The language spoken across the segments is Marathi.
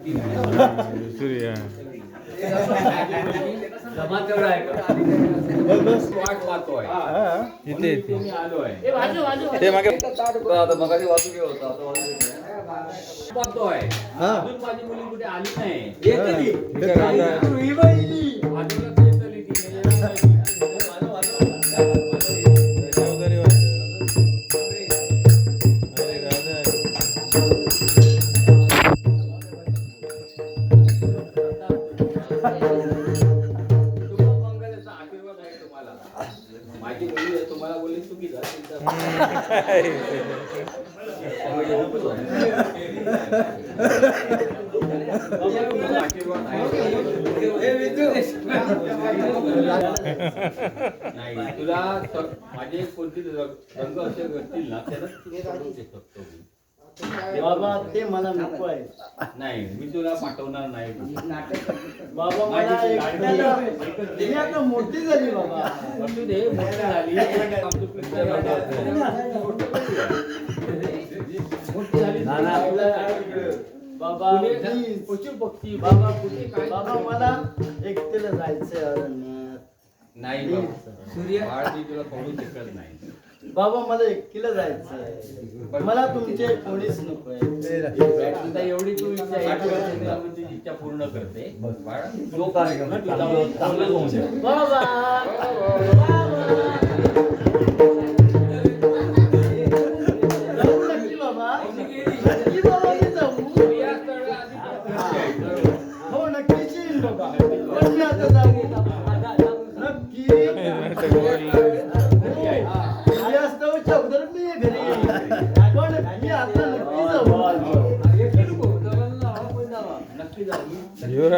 सूर्य जमा इथे. ते मागे आता मगाशी वाचू घेऊ होता आता नाही तुला माझे कोणते रंग असे ना. बाबा ते मला नको आहे नाही मी तुला पाठवणार नाही बाबा माझी मोठी झाली बाबा मोठी झाली मोठी झाली बाबा बाबा कुठे बाबा मला एकट्याला जायचंय नाही बाबा. बाळ मी तुला कळू शकत नाही. बाबा मला एकटीला जायचंय. मला तुमचे कोणीच नको आहे आता एवढी तू इच्छा आहे तुला मी तुझी इच्छा पूर्ण करते. बाळ जो कार्यक्रम आहे तुला चांगलं होऊन जाईल. बाबा.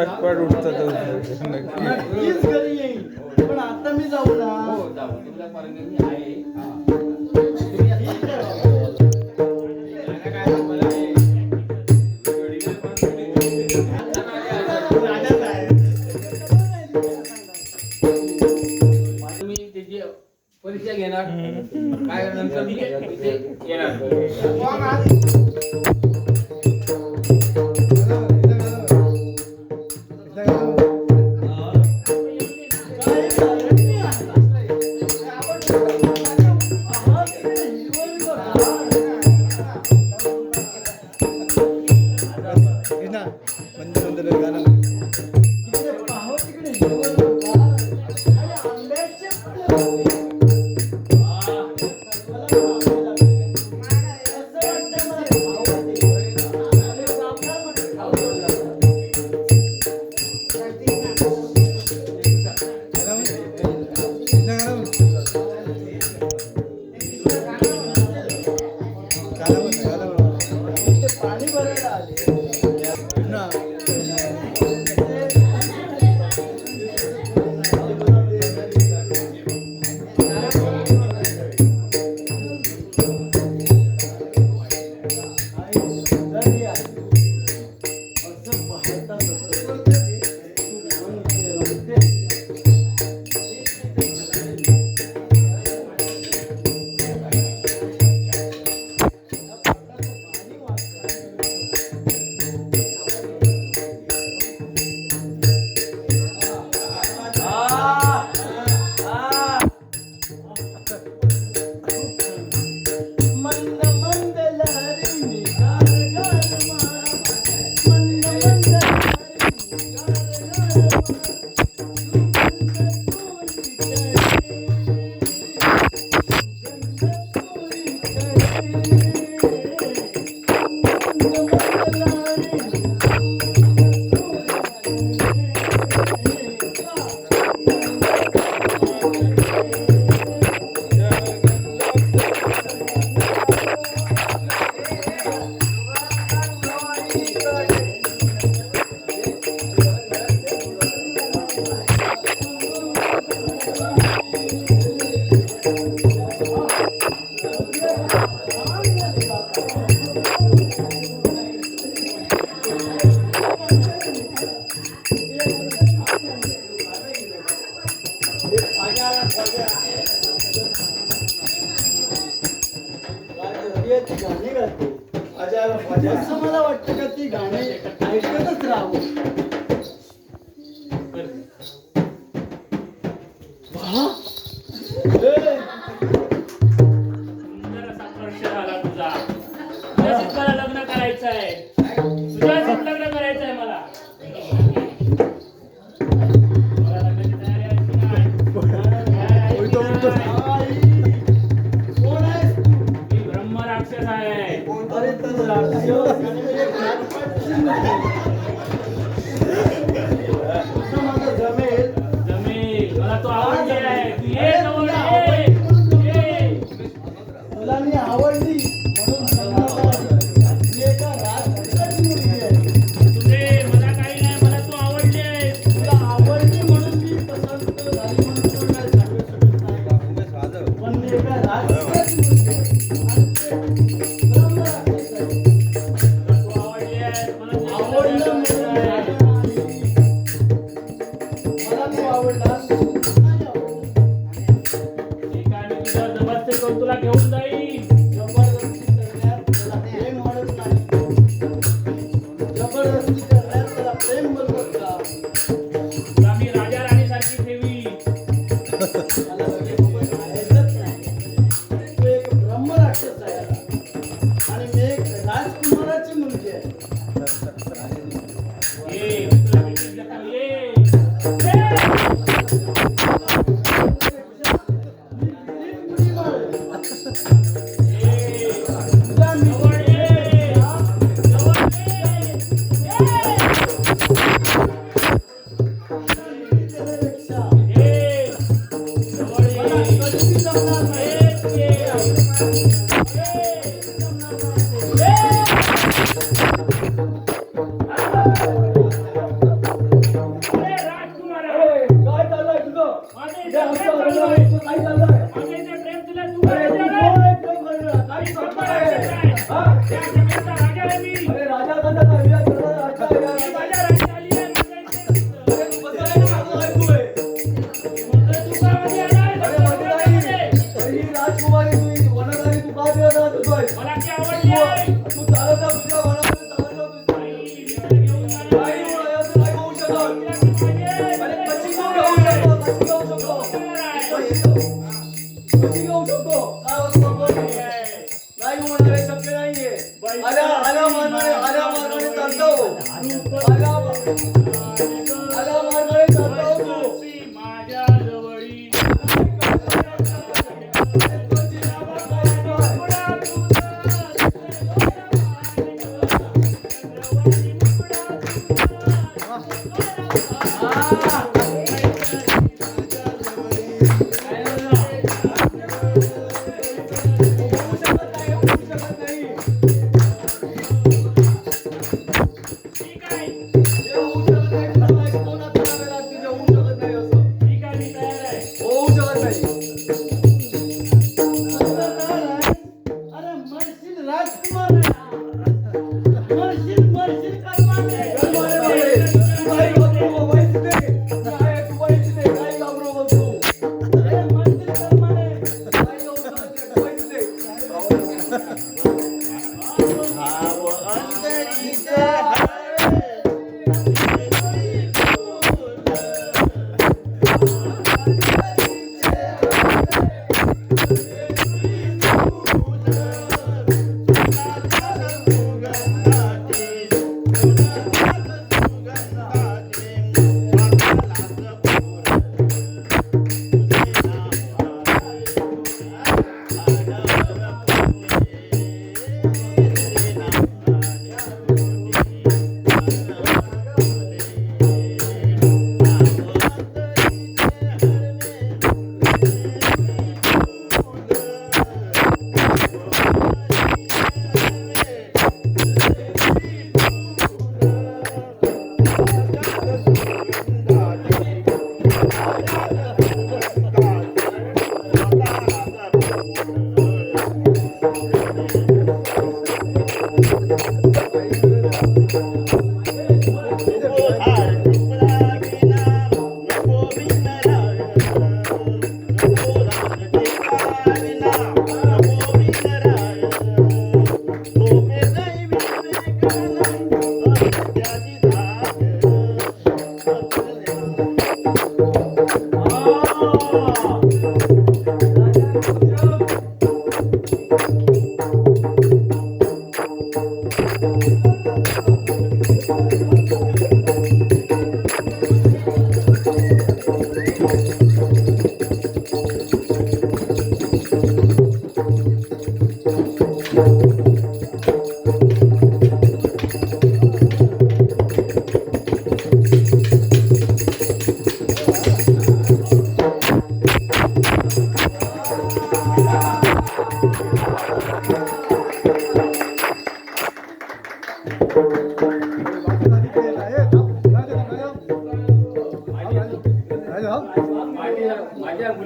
जाऊ युवराज पाठ उठतात नक्की. नक्कीच घरी येईन पण आता मी जाऊ ना. हो जाऊ तुला परवानगी आहे ठीक आहे बाबा. मी त्याची परीक्षा घेणार. काय नंतर येणार tonight. Música Thank you.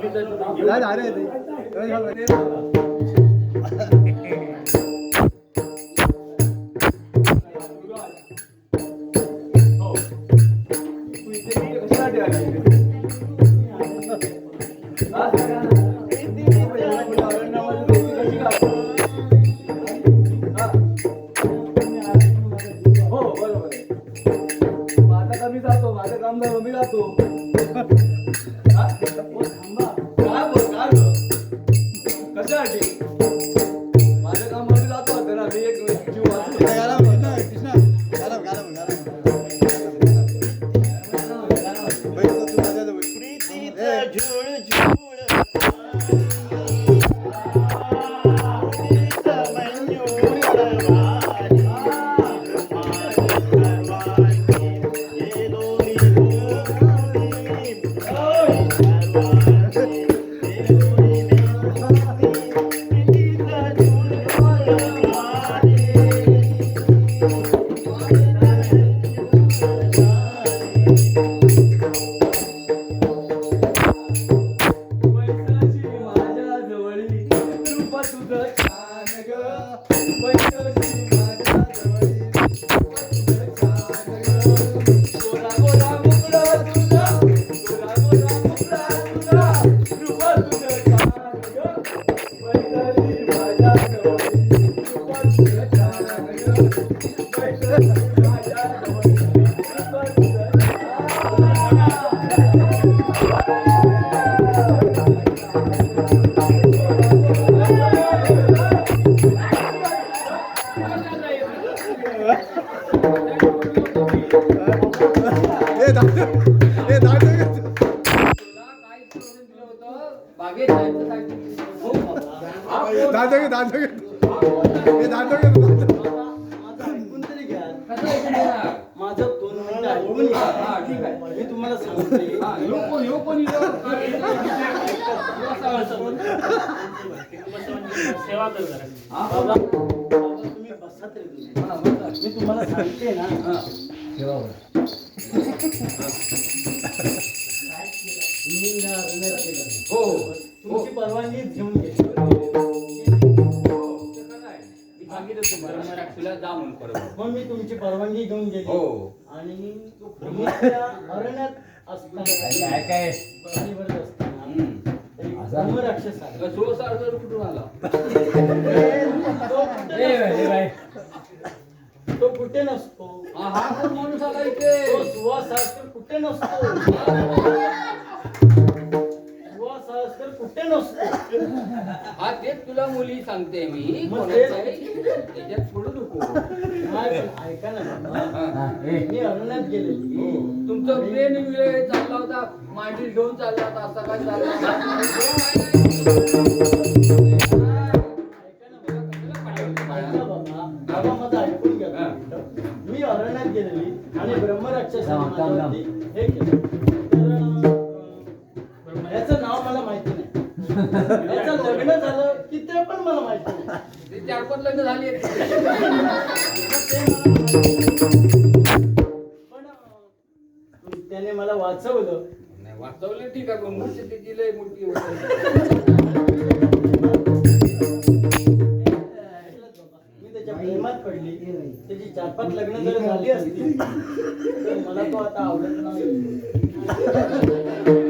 அதாவது அறுபது पैसाची माझ्या जवळी रूप सेवा कर जरा तुम्ही बसा तरी. मी तुम्हाला सांगते ना हा. हो तुमची परवानगी घेऊन घेतली तुला जा म्हणून परत मग मी तुमची परवानगी घेऊन गेली हो. आणि अरण्यात असताना प्राणीवर असताना कुठून आला तो कुठे नसतो. तो कुठे नसतो हा माणूस आला तो इथे कुठे नसतो कुठे नसतो हा तेच तुला मुली सांगते मी. मग? त्याच्यात पडू नको. ऐका ना बाबा. हा. मी गेलेली. तुमचं प्लेन वेळ चालला होता मांडी घेऊन चालला होता असा काय चालला ऐका बाबा बाबा माझं ऐकून घ्या हा. मी अरण्यात गेलेली आणि ब्रह्मराक्षसाने माझ्यावरती हे केलं. पाच लग्न झाली पण पण त्याने मला वाचवलं. नाही वाचवलं ठीक आहे पण मूर्ती त्याची लय मोठी. मी त्याच्या प्रेमात पडली. त्याची चार पाच लग्न जर झाली असती तर मला तो आता आवडत नाही.